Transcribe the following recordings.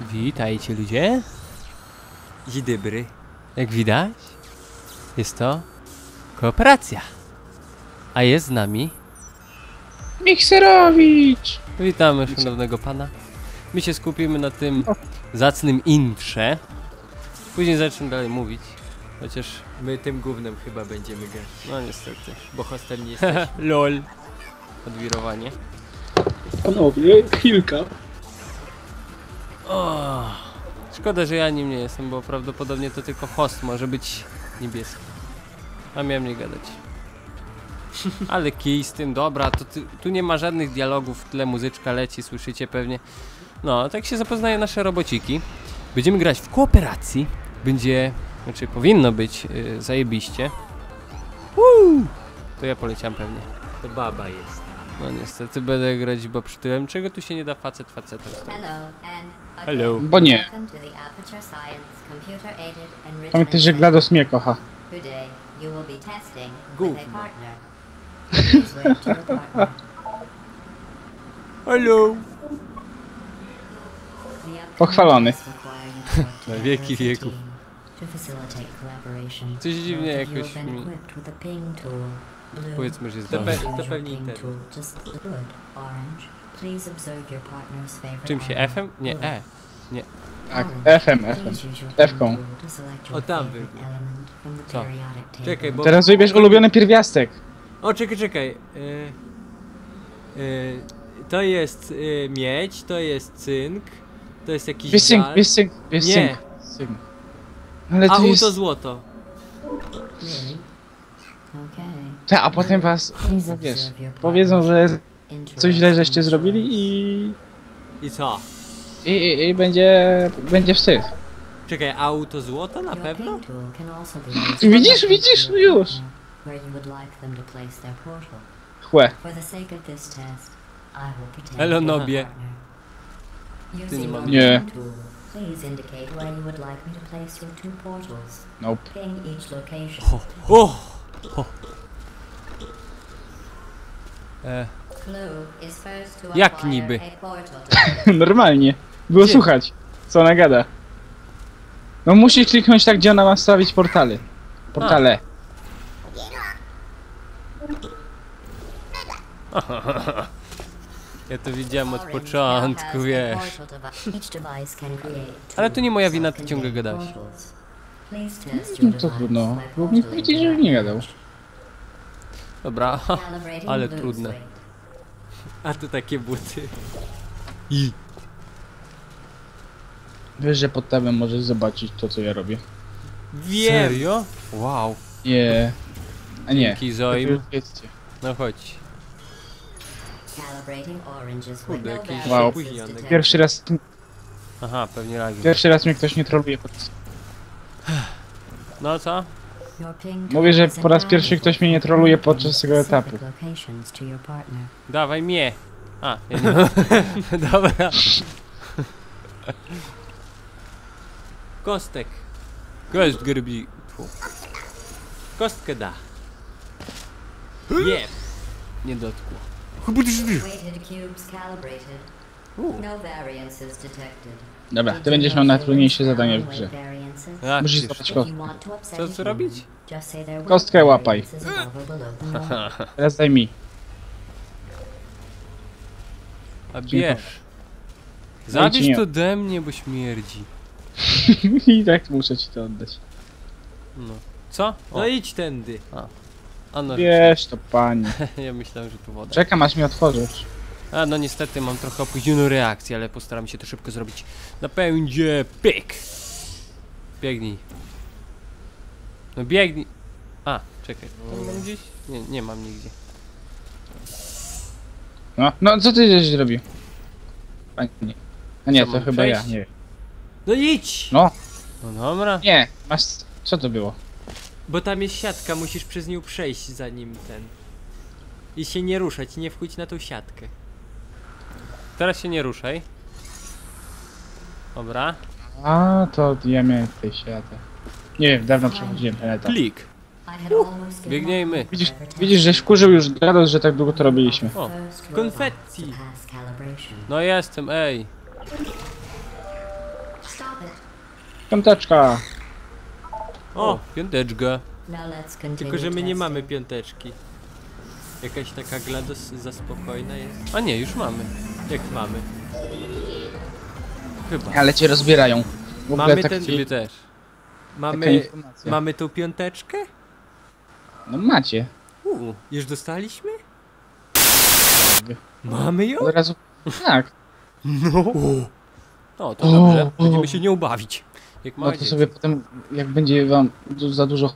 Witajcie ludzie. Dzień dobry. Jak widać, jest to kooperacja. A jest z nami. Mikserowicz! Witamy szanownego pana. My się skupimy na tym zacnym intrze. Później zacznę dalej mówić. Chociaż, My tym gównem chyba będziemy grać, no niestety. bo hostem nie jesteś. LOL. Odwirowanie. Panowie, chwilka. O, szkoda, że ja nim nie jestem, bo prawdopodobnie to tylko host może być niebieski. A miałem nie gadać. Ale kij z tym, dobra, to ty, tu nie ma żadnych dialogów, w tle muzyczka leci, słyszycie pewnie. No, tak się zapoznaje nasze robociki. Będziemy grać w kooperacji. Będzie, znaczy powinno być yy, zajebiście. Woo! To ja poleciałem pewnie. To baba jest. No niestety będę grać bo przytyłem. Czego tu się nie da facet facetem stać? Hello and Hello. Bo nie. Pamiętaj, że GLaDOS mnie kocha. Gówno. Hello. Pochwalony. Na wieki wieków. Coś dziwnie jakoś mi- Powiedzmy, że jest To pe- your pewnie internet. Czym się? F-em? Nie, E. Tak. FM, FM. F-ką. to O, tam był. Co? Czekaj, bo... Teraz wybierz ulubiony pierwiastek. O, czekaj, czekaj. E, e, to jest e, miedź, to jest cynk, to jest jakiś Wiesz cynk, żal. wiesz cynk, wiesz Nie. cynk. cynk. Ale A to u jest... to złoto. Ta, a potem was, Please wiesz, powiedzą, że coś źle żeście zrobili i... I co? I, i, i będzie... będzie wstyd. Czekaj, a u to złoto na pewno? Widzisz, widzisz, już. Chłe. For the sake of this test, I will pretend Hello, to be your Nobie. partner. nie mam- Nie. ping tool, please indicate where you would like me to place your two portals. Nope. Ping each location. O! E, To Jak acquire niby? Normalnie. Było Gdzie? słuchać, co ona gada. No musisz kliknąć tak, gdzie ona ma stawić portale. Portale. ja to widziałem od początku, wiesz. Ale to nie moja wina, ty ciągle gadałeś. No to trudno. portal powiedzieć, że nie gadał. Dobra, ale trudne. A to takie buty. I. Wiesz, że pod tabem możesz zobaczyć to, co ja robię. Wiem! Serio? Wow. Nie. A nie. Dzięki Zoim. No chodź. Calibrating oranges Kurde, no jakiś Wow. Pierwszy raz, Aha, pewnie lagi. pierwszy raz mnie ktoś nie troluje. Pod... No co? Mówię, że po raz pierwszy ktoś mnie nie troluje podczas tego etapu. Dawaj mnie. A, nie. Dobra. Kostek. Gość grbi. Kostkę da. Nie. Nie dotkło. Weighted No. Dobra, ty będziesz miał najtrudniejsze zadanie w grze. Musisz If kostkę. Co- human, robić? Kostkę łapaj. Teraz daj mi. A bierz. Zabierz to ode mnie, bo śmierdzi. I tak muszę ci to oddać. No. Co? O, No idź tędy. a no, Wiesz to, pani. ja myślałem, że tu woda. Czekam, aż mi otworzysz. A no niestety mam trochę opóźnioną reakcję, ale postaram się to szybko zrobić. Napędzie pyk! Biegnij. No biegnij. A, czekaj. Tam mam gdzieś? Nie, nie mam nigdzie. No, no co ty żeś zrobił? Pani. A nie, Co, to chyba ja, przejść? nie. No idź! No, No dobra. nie, masz... Co to było? Bo tam jest siatka, musisz przez nią przejść zanim ten. I się nie ruszać, nie wchodź na tą siatkę. Teraz się nie ruszaj. Dobra. A, to ja miałem w tej światę. Nie wiem, dawno przechodziłem ten etap. Klik. Biegniemy. Widzisz, widzisz, że wkurzył już GLaDOS, że tak długo to robiliśmy. O, konfetti. No jestem, ej. Piąteczka. O, piąteczka. Tylko, że my nie mamy piąteczki. Jakaś taka GLaDOS za spokojna jest? A nie, już mamy. Jak mamy? Chyba. Ale cię rozbierają. W ogóle Mamy tak ten- ci- Ciebie też. Mamy, informacja. mamy tą piąteczkę? No macie. Uuu. Już dostaliśmy? Mamy ją? Od razu. Tak. O, to dobrze. Będziemy się nie ubawić. Jak No to dzieci. sobie potem, jak będzie wam za dużo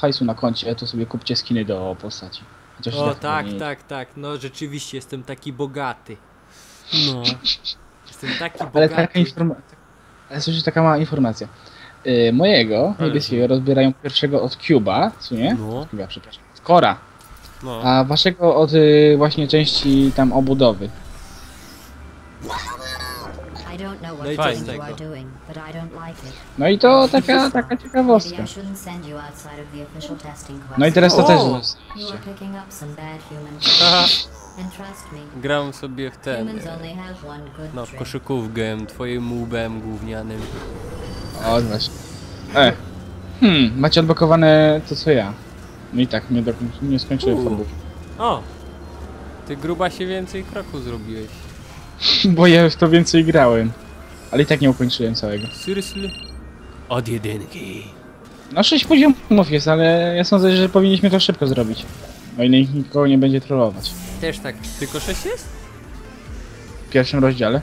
hajsu na koncie, to sobie kupcie skiny do postaci. Chociaż O tak tak, nie- tak, tak. No rzeczywiście jestem taki bogaty. No. Jestem taki Ale bogaty. taka informacja. Ale słyszysz, taka mała informacja. Yy, mojego Ale niebieskiego rozbierają pierwszego od Cuba, co nie? No. Cuba, przepraszam. Od Kora. No. A waszego od y, właśnie części tam obudowy. No i co z tego? No i to taka, taka ciekawostka. No i teraz to O! też me, Gram sobie w ten. e, No, w koszykówkę twoim łbem gównianym. O, właśnie. E. Hmm, macie odblokowane to co ja. No i tak, nie, do, nie skończyłem. O, Ty gruba się więcej kroków zrobiłeś. Bo ja w to więcej grałem. Ale i tak nie ukończyłem całego. Seriously? Od jedynki. No 6 poziomów jest, ale ja sądzę, że powinniśmy to szybko zrobić. O ile nikogo nie będzie trollować. też tak. Tylko sześć jest? W pierwszym rozdziale.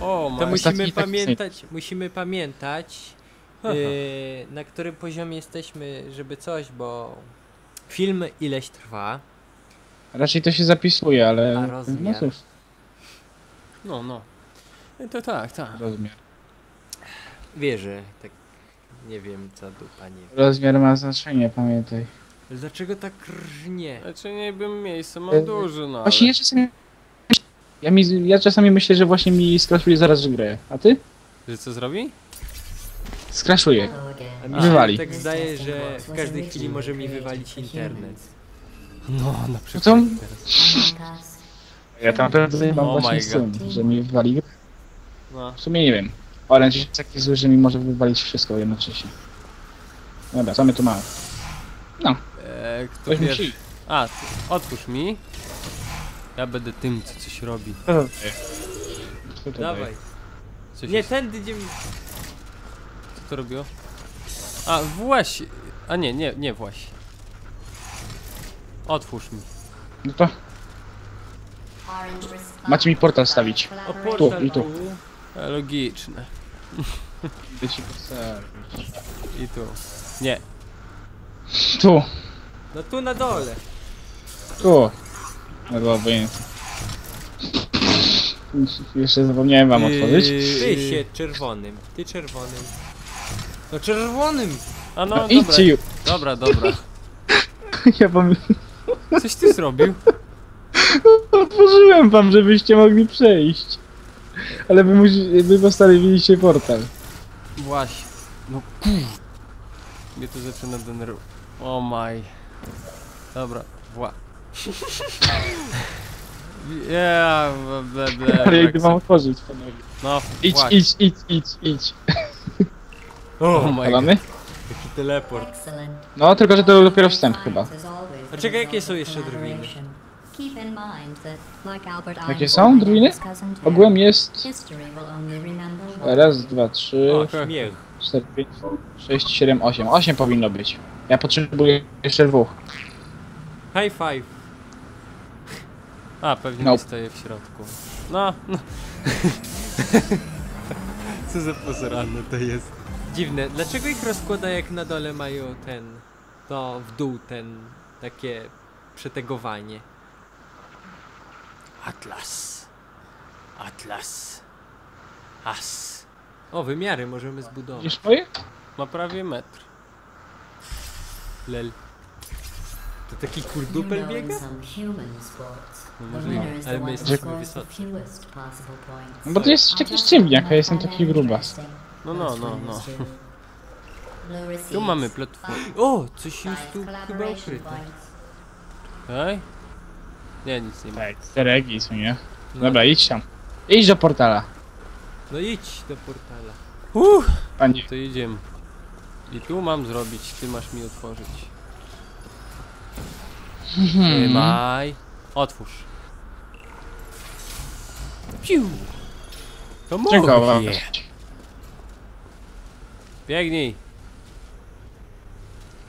O, To musimy pamiętać, musimy pamiętać, yy, na którym poziomie jesteśmy, żeby coś, bo film ileś trwa. Raczej to się zapisuje, ale... A rozmiar? No cóż, No, no. To tak, tak. rozmiar. Wierzę, tak nie wiem co dupa nie wiem. Rozmiar ma znaczenie, pamiętaj. Ale Dlaczego tak rżnie? Znaczy nie bym miejsca E, mam dużo, no ale... Właśnie ja czasami... Ja, mi, ja czasami myślę, że właśnie mi skraszuje zaraz, że grę. A ty? Że co zrobi? Skraszuje. A again. mi się Wywali. tak zdaje, że w każdej chwili może mi wywalić internet. No, na No przykład to... Among Us. Ja tam pewnie mam Oh właśnie z tym, że mi wywali No. W sumie nie wiem. Orange jest taki zły, że mi może wywalić wszystko jednocześnie. Dobra, co my tu mamy? E, kto Ktoś pierwszy? musi. A, ty, otwórz mi. Ja będę tym, co coś robi. To to Dawaj. daje? Coś Nie, jest, tędy idziemy. co to robiło? A, właś. A nie, nie, nie właś. Otwórz mi. No to macie mi portal stawić. O portal i tu. tu. Logiczne. Idę ci postawić. I tu. Nie. Tu, No tu na dole. tu. No było obojętnie. Jeszcze zapomniałem wam otworzyć. Ty się czerwonym. Ty czerwonym. No czerwonym! A no, No dobra. już. Dobra, dobra. Ja wam Coś ty zrobił? otworzyłem wam, żebyście mogli przejść. Ale wy, musi, wy postawiliście portal. Właśnie. No kur... Mnie to zaczyna denerwować. O maj. Dobra, wła. Ja, ble, ble, Ale ble, idę wam otworzyć, panowie. No, Idź, właśnie. idź, idź, idź, idź. Oh my god. Taki teleport. No, tylko że to dopiero wstęp chyba. A czekaj, jakie są jeszcze drwiny? Jakie Einstein są drwiny? Ogółem jest raz, dwa, trzy, cztery, pięć, sześć, siedem, osiem. Osiem powinno być. Ja potrzebuję jeszcze dwóch. High five. A, pewnie Nope. nie stoję w środku. No, no. Co za pozorane to jest. Dziwne. Dlaczego ich rozkłada jak na dole mają ten... To w dół ten... Takie... Przetegowanie. Atlas. Atlas. As. O, wymiary możemy zbudować. Widzisz moje? Ma prawie metr. Lel. To taki kurdupel biega? No może nie. Ale my jesteśmy wysocy. No bo ty jesteś taki cymniak, a jestem taki grubas. No, no, no, no. Tu Tu mamy platformę. O, coś już tu chyba ukryte. Okej? Nie, nic nie ma. Tak, te regi są, nie? No. Dobra, idź tam. Idź do portala. No idź do portala. Uff, Panie. to idziemy. I tu mam zrobić, ty masz mi otworzyć. Trzymaj. Otwórz. Piu. To mówię. Biegnij.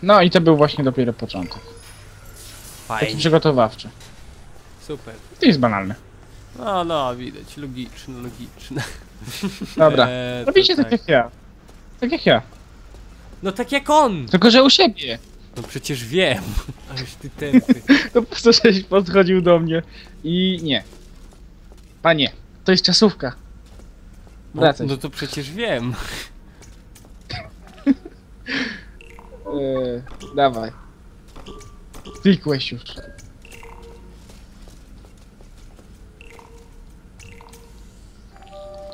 No i to był właśnie dopiero początek. Taki Fajnie. przygotowawczy. Super. To jest banalne. No, no, widać. Logiczne, logiczne. Dobra. Eee, Robicie tak jak ja. Tak jak ja. No tak jak on! Tylko, że u siebie. No przecież wiem. Ależ ty tępy. To po prostu żeś podchodził do mnie i nie. Panie, to jest czasówka. No, Wracaj. no to przecież wiem. Eee, dawaj. Klikłeś już.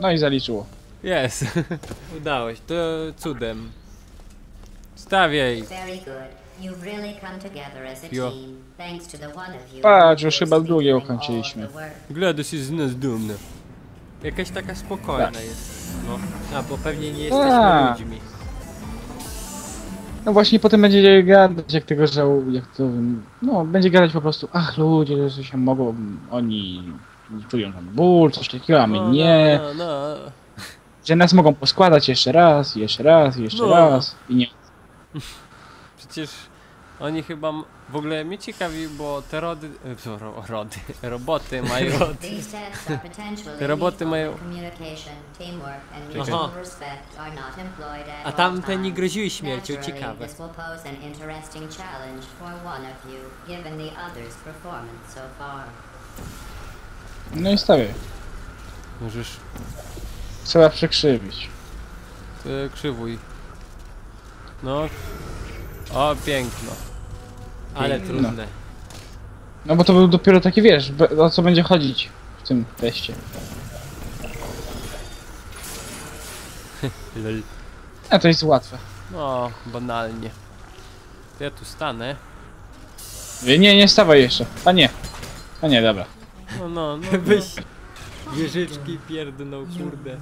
No i zaliczyło. Jest. Udałeś, to cudem. Stawiaj. A you. Patrz, już chyba drugie ukończyliśmy. Gladys jest z nas dumna. Jakaś taka spokojna Tak. jest. No. A, bo pewnie nie jesteśmy Tak. ludźmi. No właśnie potem będzie gadać, jak tego żał, jak to, no będzie gadać po prostu, ach ludzie, że się mogą, oni czują tam ból, coś takiego, a my No, nie, No, no, no. że nas mogą poskładać jeszcze raz, jeszcze raz, jeszcze No. raz i nie. Przecież oni chyba w ogóle mnie ciekawi, bo te rody, e, ro, rody, roboty mają. Te roboty mają- Aha. A tamte nie groziły śmiercią, Naturally, ciekawe. No i stawiaj. Możesz Trzeba przekrzywić. e, krzywuj. No. O, piękno. Ale No. trudne. No bo to był dopiero taki, wiesz, be- o co będzie chodzić w tym teście. Lol. A to jest łatwe. No, banalnie. To ja tu stanę. Nie, nie stawaj jeszcze. A nie. A nie, dobra. No, no, no. Weź wieżyczki pierdną, kurde.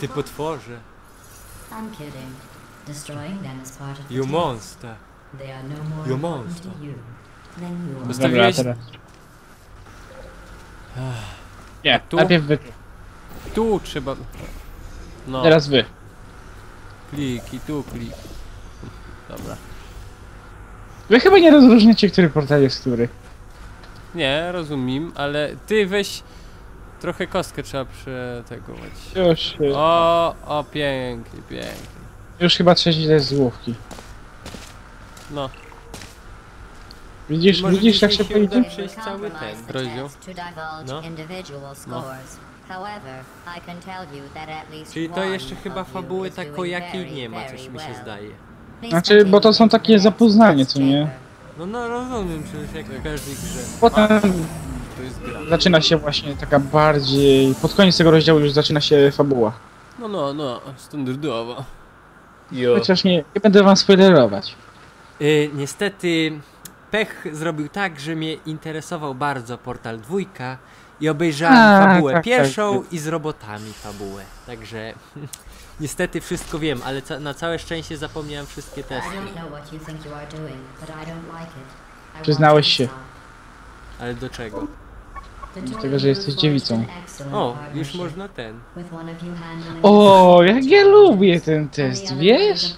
Ty potworze. I'm kidding. Destroying them is part of the You monster. They are no more You important monster. to you than you are. Dobra, Zostawiłeś- teraz. Nie, tu? najpierw wy. Tu trzeba. No, Teraz wy. klik i tu klik. Dobra. Wy chyba nie rozróżniacie, który portal jest który. Nie, rozumiem, ale ty weź. Trochę kostkę trzeba przetegować. Już, O, o, pięknie, pięknie. już chyba trzeci test z. No, Widzisz, Może widzisz jak się uda przejść cały ten divulge No. least Czyli to jeszcze chyba fabuły tako jakiej nie ma, coś mi się zdaje. Znaczy, bo to są takie zapoznanie, co nie? No no rozumiem, przecież jak w każdej grze. Potem to jest gra. zaczyna się właśnie taka bardziej... Pod koniec tego rozdziału już zaczyna się fabuła. No, no, no, standardowo. Chociaż nie, nie będę wam spoilerować. Y, niestety pech zrobił tak, że mnie interesował bardzo portal dwójka i obejrzałem A, fabułę tak, pierwszą tak. i z robotami fabułę. Także niestety wszystko wiem, ale ca na całe szczęście zapomniałem wszystkie testy. Przyznałeś się. Ale do czego? Do tego, że jesteś dziewicą. O, już można ten. O, jak ja lubię ten test, wiesz?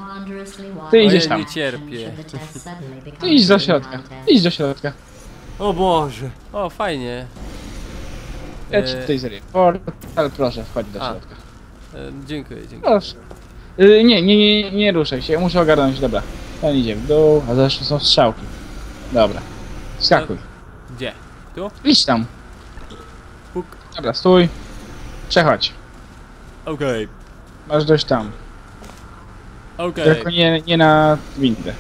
Ty idziesz tam. nie cierpię. Ty idź do środka. Idź do środka. O Boże! O, fajnie. Ja ci tutaj zerię. Portal, proszę, wchodź do A. środka. E, dziękuję, dziękuję. Proszę. Y, nie, nie, nie, nie ruszaj się, muszę ogarnąć, dobra. Ten idzie w dół, a zresztą są strzałki. Dobra. Skakuj. Gdzie? Tu? Idź tam. Puk. Dobra, stój. Przechodź. Okej, Masz dość tam. okej. Tylko nie, nie na windę.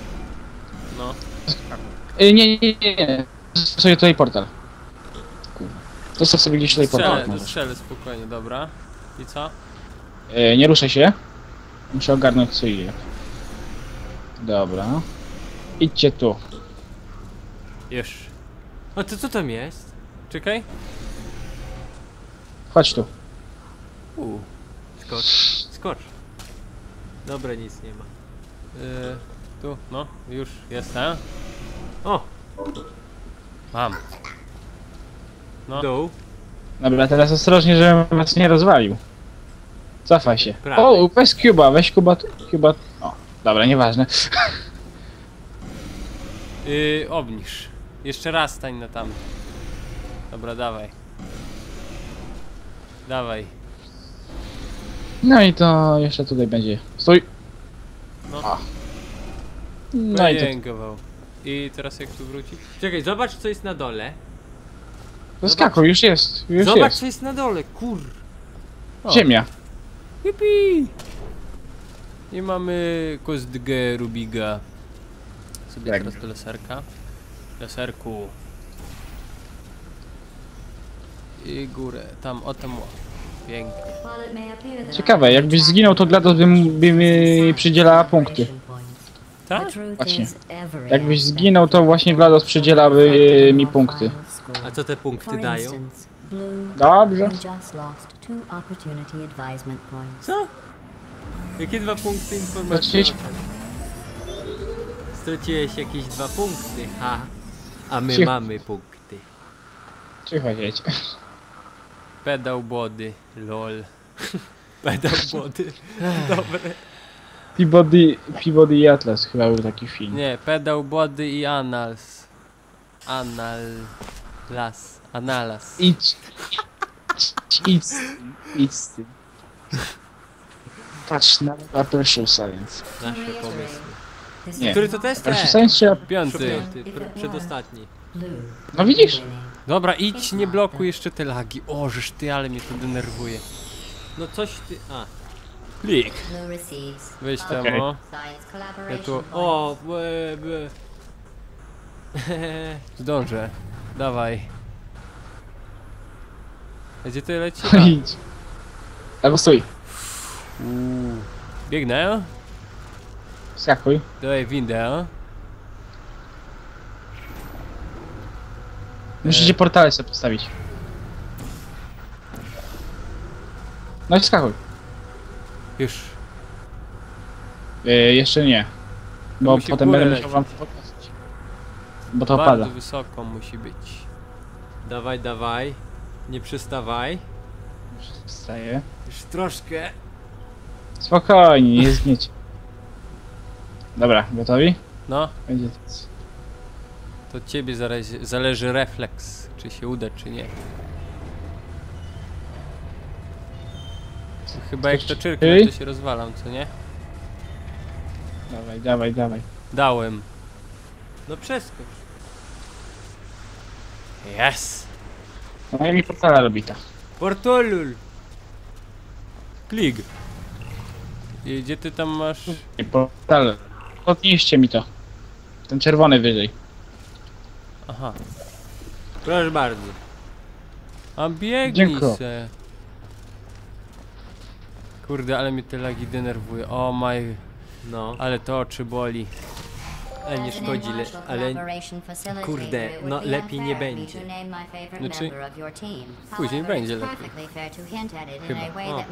No. Y, nie, nie, nie, nie. Zostaw sobie tutaj portal. Kurwa. Zostaw sobie gdzieś tutaj portal. Strzelę, strzelę spokojnie, dobra. I co? Y, nie ruszaj się. Muszę ogarnąć co idzie. Dobra. Idźcie tu. Już. O to co tam jest? Czekaj. Chodź tu. U. Skocz. Skocz. Dobra, nic nie ma. Y, tu, no, już jestem. O, Mam. No. dół. Dobra, teraz ostrożnie, żebym was nie rozwalił. Cofaj się. Prawej. O, weź Cuba, weź Cuba, Cuba. O, dobra, nieważne. Y, obniż. Jeszcze raz stań na tam. Dobra, dawaj. Dawaj. No i to jeszcze tutaj będzie. Stój. No. O. No i to, Dziękował. I teraz jak tu wrócić? Czekaj, zobacz co jest na dole. to skakuj, już jest, już zobacz jest. co jest na dole, kur. O. Ziemia. Yippee! I mamy kostgę Rubiga. Sobie Jak? teraz do laserka. Laserku. I górę, tam, o tam. Pięknie. Ciekawe, jakbyś zginął, to GLaDOS by, by mi przydzielała punkty. Tak? Właśnie. Jakbyś zginął, to właśnie GLaDOS przydzielałaby e, mi punkty. A co te punkty dają? Dobrze. you just lost two opportunity advisement points. Co? Jakie dwa punkty informacji? Straciłeś- jakieś dwa punkty, ha. A my Cicho. mamy punkty. Cicho siedź. Pedał body, lol. Pedał wody. Dobre. Peabody, Peabody i Atlas chyba był taki film. Nie, pedał body i anals. Anal... Las. Analas. Idź. Idź. Idź z tym. Patrz na Apple Science. Nasze pomysły. Nie. Który to test? Apple Science czy Piąty. Piąty, pr- przedostatni. No widzisz? Dobra, idź, nie blokuj jeszcze te lagi. O, żeż ty, ale mnie to denerwuje. No coś ty... A. Receives. Weź tam, Okej. o. Ja tu-. O, bę, bę. Zdążę. Dawaj. A Gdzie ty leci? No idź. Albo stój. Uuu. Biegnę. Skakuj. Dawaj windę. Musicie portale sobie postawić. No i skakuj. Już. E, jeszcze nie. Bo Musi potem będę musiał wam pokazać. Bo to Bardzo pada. wysoko musi być. Dawaj, dawaj. Nie przystawaj. Wstaje. Już troszkę. Spokojnie, nie zgniecie. Dobra, gotowi? No, Będzie teraz. to od ciebie zależy, zależy refleks, czy się uda, czy nie. Chyba jak to czyrknę, to się rozwalam, co nie? Dawaj, dawaj, dawaj. Dałem. No przeskocz. Yes! No i mi portala robi to. Portolul. Klik. I gdzie ty tam masz? Nie, portal. Podnieście mi to. Ten czerwony wyżej. Aha. Proszę bardzo. A biegnij Dziękuję. se. Kurde, ale mnie te lagi denerwuje. O maj, No. ale to oczy boli. Ale nie szkodzi, le, ale kurde, no, lepiej nie będzie. Znaczy, później będzie lepiej. Chyba. O.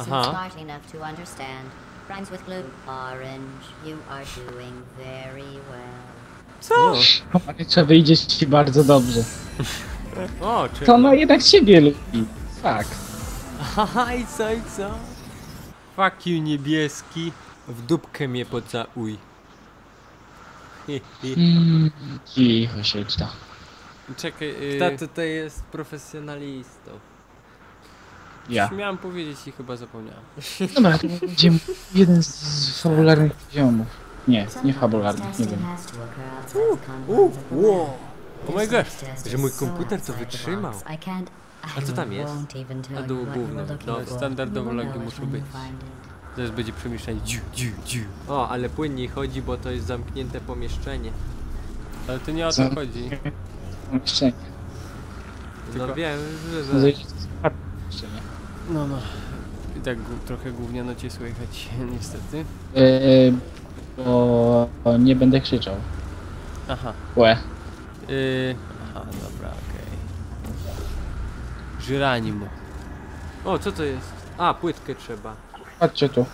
Aha. smart enough to understand. Rhymes with glue. Orange, you are doing very well. Co? Pomarańcza wyjdzie ci bardzo dobrze. O, czy... To ona jednak ciebie lubi. Tak. Haha, i co, i co? Fuck you niebieski. W dupkę mnie pocałuj. Hi, hi. Mm, cicho siedź to. Czekaj, yy, Ta tutaj jest profesjonalistą. Ja. Miałem powiedzieć i chyba zapomniałem. Dobra, to będzie jeden z fabularnych poziomów. Nie, nie fabularnych, nie wiem. U, wow. Oh my gosh. Że mój komputer to wytrzymał. A co tam jest? A dół gówno. No, standardowo lagi muszą być. Teraz będzie przemieszczanie. Dziu, dziu, dziu. O, ale płynniej chodzi, bo to jest zamknięte pomieszczenie. Ale to nie o to chodzi. Jeszcze nie. No Tylko- wiem, że... No, że... No, no. I tak gó- trochę gówniano cię słychać, niestety. Yy, bo bo nie będę krzyczał. Aha. Łe. Yy, aha, dobra, okej. Żyranimu. O, co to jest? A, płytkę trzeba. Chodźcie tu.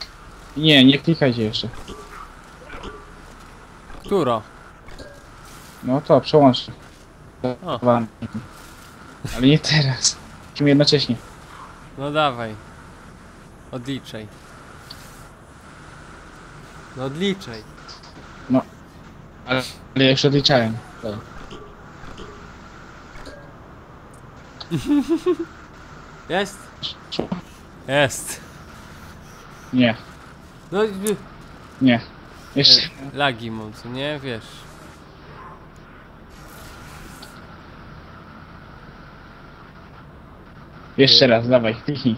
Nie, nie klikajcie jeszcze. Któro? No to przełączę. O. Wam. Ale nie teraz. Musimy jednocześnie. No dawaj. Odliczaj. No odliczaj. Ale, ale ja już odliczałem. To. Jest? Jest. Nie, No, nie. Jeszcze. E, Lagi mam, co nie? Wiesz. Jeszcze raz, dawaj, kliknij.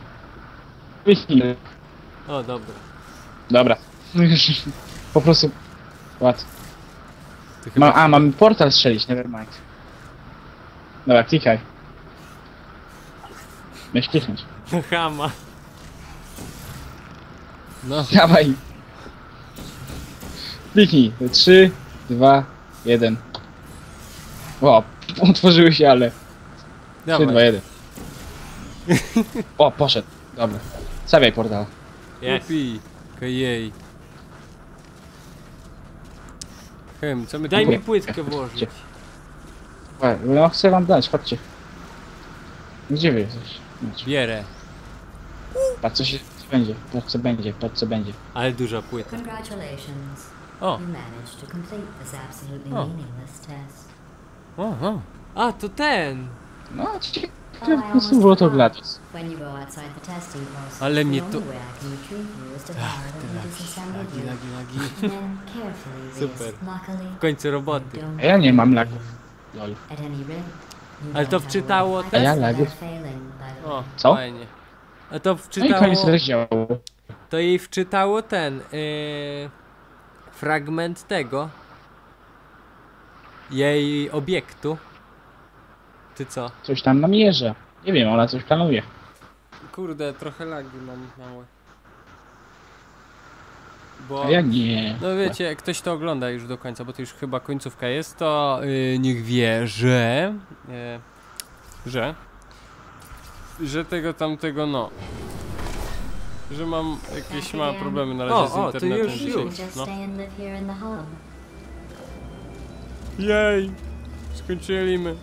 Kliknij. o, dobra. Dobra. Po prostu. Ład. Ma, a, mamy portal strzelić, nevermind. Dobra, klikaj. Miałeś kliknąć. No chama. No, Dawaj. Kliknij. 3, 2, 1. O, otworzyły się, ale. 3, 2, dawaj. 1. O, poszedł. Dobra. Stawiaj portal. Jest. Kupi. Kajej. Hem, co my Daj tu... mi płytkę włożyć. Oj, No, chcę wam dać, chodźcie. Gdzie wy jesteś? Bierę. Patrz co się będzie, patrz co będzie, patrz co będzie. Ale duża płyta. Congratulations. O, You managed to complete this absolutely Oh. meaningless test. oho. A, to ten. No, ci- I po prostu almost było to forgot. Gladys. When you go outside the testing process, Ale mnie to- way I can retrieve you is to fire the disassembled Lagi, you. lagi, lagi. Super. W końcu roboty. A ja nie mam lagów. Lol. Ale to wczytało I A ja lagów. they're failing, by the O. Co? fajnie. A to No i wczytało. koniec rozdziału. To jej wczytało ten. Yy, fragment tego. Jej obiektu. Ty co? Coś tam namierza. Nie wiem, ona coś planuje. Kurde, trochę lagi mam małe. Bo... A ja nie. No wiecie, jak ktoś to ogląda już do końca, bo to już chyba końcówka jest, to yy, niech wie, że... Yy, że... Że tego tamtego, no... Że mam jakieś małe problemy na razie O, z o, internetem już, dzisiaj. You już. just No. Jej! Skończyliśmy.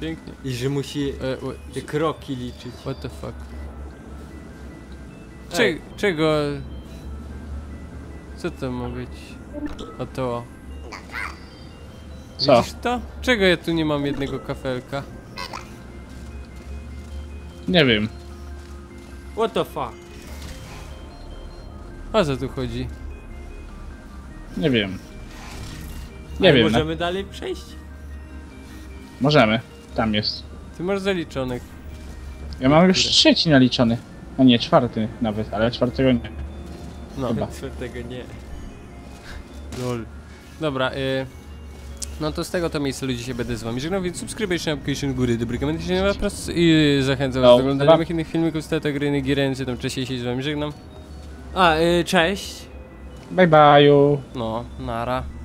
Pięknie. I że musi E, ue, te kroki liczyć. what the fuck? Cze Ej. czego... Co to ma być? O to... Co? Widzisz to? Czego ja tu nie mam jednego kafelka? Nie wiem. What the fuck? O co tu chodzi? Nie wiem. Nie Ale wiem. no. Możemy dalej przejść? Możemy. Tam jest. Ty masz zaliczonych. Ja mam już trzeci naliczony. A nie, czwarty nawet, ale czwartego nie. No. Chyba. Czwartego nie. Lol. Dobra, y... No to z tego to miejsca ludzi się będę z wami żegnał, więc subskrybujcie application góry, dobry komentarz nie ma prost i zachęcam was No, do oglądania moich innych filmików z tego gry, gieręcy, tam ja się z wami żegnam. A, y, cześć. Bye bye. No, nara.